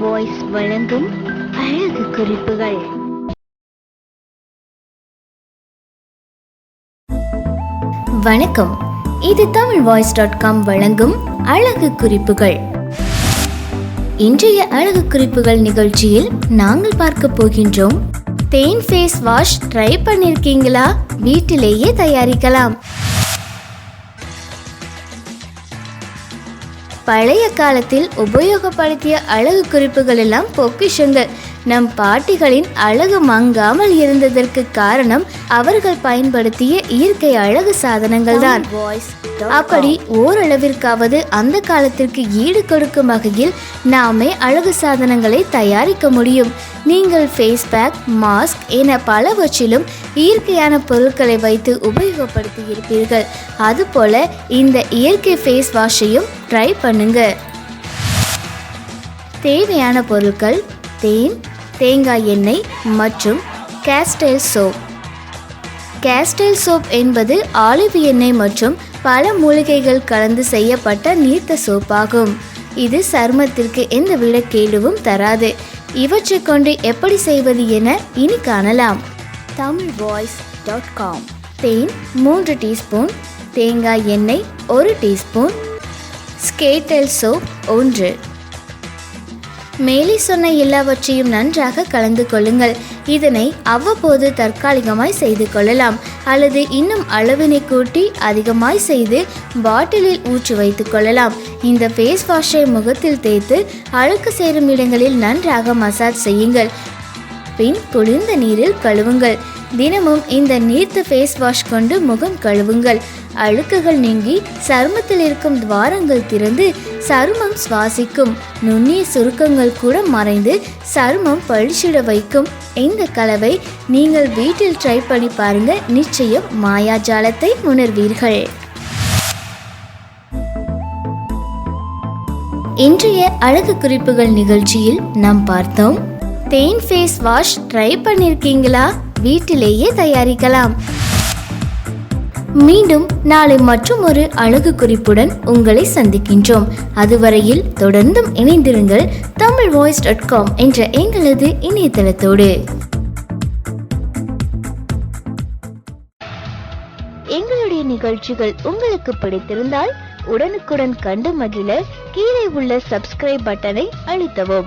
Voice வழங்கும் அழகு குறிப்புகள். வணக்கம். இது தமிழ் வாய்ஸ் டாட் காம் வழங்கும் அழகு குறிப்புகள். இன்றைய அழகு குறிப்புகள் நிகழ்ச்சியில் நாங்கள் பார்க்க போகின்றோம். தேன் ஃபேஸ் வாஷ் ட்ரை பண்ணிருக்கீங்களா? வீட்டிலேயே தயாரிக்கலாம். பழைய காலத்தில் உபயோகப்படுத்திய அழகு குறிப்புகள் எல்லாம் பொக்கிஷங்கள். நம் பாட்டிகளின் அழகு மங்காமல் இருந்ததற்கு காரணம் அவர்கள் பயன்படுத்திய இயற்கை அழகு சாதனங்கள் தான் அப்படி ஓரளவிற்காவது அந்த காலத்திற்கு ஈடு கொடுக்கும் வகையில் நாமே அழகு சாதனங்களை தயாரிக்க முடியும். நீங்கள் ஃபேஸ் பேக் மாஸ்க் என பலவற்றிலும் இயற்கையான பொருட்களை வைத்து உபயோகப்படுத்தி இருப்பீர்கள் அதுபோல இந்த இயற்கை ஃபேஸ் வாஷையும் ட்ரை பண்ணுங்க. தேவையான பொருட்கள் தேன் தேங்காய் எண்ணெய் மற்றும் கேஸ்டைல் சோப் கேஸ்டைல் சோப் என்பது ஆலிவ் எண்ணெய் மற்றும் பல மூலிகைகள் கலந்து செய்யப்பட்ட நீர்த்த சோப்பாகும் இது சருமத்திற்கு எந்த விடக்கேடுவும் தராது. இவற்றை கொண்டு எப்படி செய்வது என இனி காணலாம். தமிழ் வாய்ஸ் டாட் காம் தேன் மூன்று டீஸ்பூன் தேங்காய் எண்ணெய் ஒரு டீஸ்பூன் ஸ்கேட்டல் சோப் ஒன்று. மேலே சொன்ன எல்லாவற்றையும் நன்றாக கலந்து கொள்ளுங்கள். இதனை அவ்வப்போது தற்காலிகமாய் செய்து கொள்ளலாம். அல்லது இன்னும் அளவினை கூட்டி அதிகமாய் செய்து பாட்டிலில் ஊற்றி வைத்துக் கொள்ளலாம். இந்த ஃபேஸ் வாஷை முகத்தில் தேய்த்து அழுக்கு சேரும் இடங்களில் நன்றாக மசாஜ் செய்யுங்கள். பின் குளிர்ந்த நீரில் கழுவுங்கள். தினமும் இந்த நீர்த்த ஃபேஸ் வாஷ் கொண்டு முகம் கழுவுங்கள். அழுக்குகள் நீங்கி சருமத்தில் இருக்கும் துவாரங்கள் திறந்து சருமம் சுவாசிக்கும். நுண்ணிய சுருக்கங்கள் கூட மறைந்து சருமம் பழிச்சிட வைக்கும். இந்த கலவை நீங்கள் வீட்டில் ட்ரை பண்ணி பாருங்க. நிச்சயம் மாயாஜாலத்தை உணர்வீர்கள். இன்றைய அழகு குறிப்புகள் நிகழ்ச்சியில் நாம் பார்த்தோம். தேன் ஃபேஸ் வாஷ் ட்ரை பண்ணியிருக்கீங்களா வீட்டிலேயே தயாரிக்கலாம். மீண்டும் நாளை மற்றும் ஒரு அழகு குறிப்புடன் உங்களை சந்திக்கின்றோம். அதுவரையில் தொடர்ந்தும் இணைந்திருங்கள் தமிழ் வாய்ஸ் டாட் காம் என்ற எங்களது இணையதளத்தோடு. எங்களுடைய நிகழ்ச்சிகள் உங்களுக்கு பிடித்திருந்தால் உடனுக்குடன் கண்டு மகிழ கீழே உள்ள சப்ஸ்கிரைப் பட்டனை அழுத்தவும்.